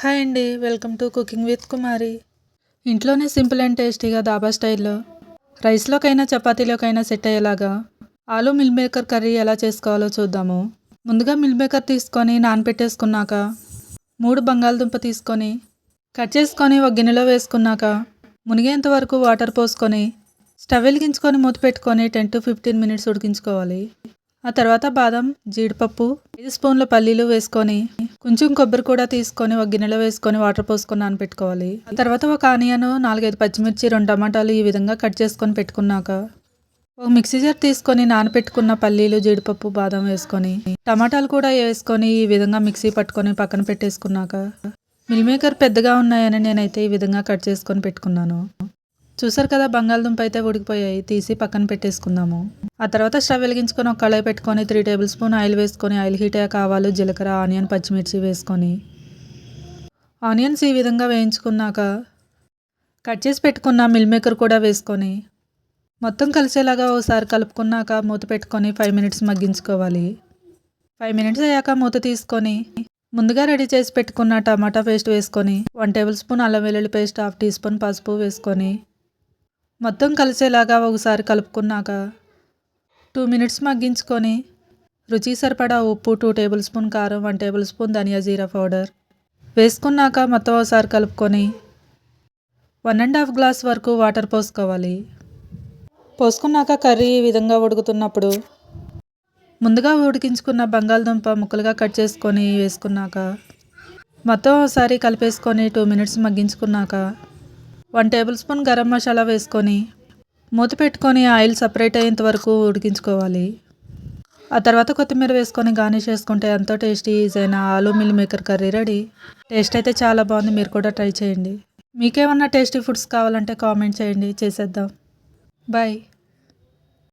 Hi అండి welcome to cooking with Kumari. ఇంట్లోనే simple and టేస్టీగా దాబా స్టైల్లో రైస్లోకైనా చపాతీలోకైనా సెట్ అయ్యేలాగా ఆలూ మిల్ మేకర్ కర్రీ ఎలా చేసుకోవాలో చూద్దాము. ముందుగా మిల్ మేకర్ తీసుకొని నానపెట్టేసుకున్నాక మూడు బంగాళదుంప తీసుకొని కట్ చేసుకొని ఒక గిన్నెలో వేసుకున్నాక మునిగేంత వరకు వాటర్ పోసుకొని స్టవ్ వెలిగించుకొని మూత పెట్టుకొని టెన్ టు ఫిఫ్టీన్ మినిట్స్ ఉడికించుకోవాలి. ఆ తర్వాత బాదం జీడిపప్పు ఐదు స్పూన్ల పల్లీలు వేసుకొని కొంచెం కొబ్బరి కూడా తీసుకొని ఒక గిన్నెలో వేసుకొని వాటర్ పోసుకొని నానపెట్టుకోవాలి ఆ తర్వాత ఒక ఆనియన్ నాలుగైదు పచ్చిమిర్చి రెండు టమాటాలు ఈ విధంగా కట్ చేసుకొని పెట్టుకున్నాక ఒక మిక్సీ జార్ తీసుకొని నానపెట్టుకున్న పల్లీలు జీడిపప్పు బాదం వేసుకొని టమాటాలు కూడా వేసుకొని ఈ విధంగా మిక్సీ పట్టుకొని పక్కన పెట్టేసుకున్నాక మిల్ మేకర్ పెద్దగా ఉన్నాయని నేనైతే ఈ విధంగా కట్ చేసుకొని పెట్టుకున్నాను. చూసారు కదా బంగాళదుంప అయితే ఉడికిపోయాయి. తీసి పక్కన పెట్టేసుకుందాము. ఆ తర్వాత స్టవ్ వెలిగించుకొని ఒక కళాయి పెట్టుకొని త్రీ టేబుల్ స్పూన్ ఆయిల్ వేసుకొని ఆయిల్ హీట్ అయ్యాక ఆవాలు జీలకర్ర ఆనియన్ పచ్చిమిర్చి వేసుకొని ఆనియన్స్ ఈ విధంగా వేయించుకున్నాక కట్ చేసి పెట్టుకున్న మిల్ మేకర్ కూడా వేసుకొని మొత్తం కలిసేలాగా ఒకసారి కలుపుకున్నాక మూత పెట్టుకొని ఫైవ్ మినిట్స్ మగ్గించుకోవాలి. ఫైవ్ మినిట్స్ అయ్యాక మూత తీసుకొని ముందుగా రెడీ చేసి పెట్టుకున్న టమాటా పేస్ట్ వేసుకొని వన్ టేబుల్ స్పూన్ అల్లం వెల్లుల్లి పేస్ట్ హాఫ్ టీ స్పూన్ పసుపు వేసుకొని మొత్తం కలిసేలాగా ఒకసారి కలుపుకున్నాక టూ మినిట్స్ మగ్గించుకొని రుచి సరిపడా ఉప్పు టూ టేబుల్ స్పూన్ కారం వన్ టేబుల్ స్పూన్ ధనియా జీరా పౌడర్ వేసుకున్నాక మొత్తం ఒకసారి కలుపుకొని వన్ అండ్ హాఫ్ గ్లాస్ వరకు వాటర్ పోసుకోవాలి. పోసుకున్నాక కర్రీ ఈ విధంగా ఉడుకుతున్నప్పుడు ముందుగా ఉడికించుకున్న బంగాళదుంప ముక్కలుగా కట్ చేసుకొని వేసుకున్నాక మొత్తం ఒకసారి కలిపేసుకొని టూ మినిట్స్ మగ్గించుకున్నాక one tablespoon garam masala వేసుకొని మూత పెట్టుకొని ఆయిల్ సపరేట్ అయ్యేంత వరకు ఉడికించుకోవాలి. ఆ తర్వాత కొత్తిమీర వేసుకొని గార్నిష్ చేసుకుంటే ఎంతో టేస్టీ ఈజీ అయిన aloo meal maker curry ready. Taste అయితే చాలా బాగుంది మీరు కూడా ట్రై చేయండి. మీకేమన్నా టేస్టీ ఫుడ్స్ కావాలంటే కామెంట్ చేయండి చేసేద్దాం. బాయ్.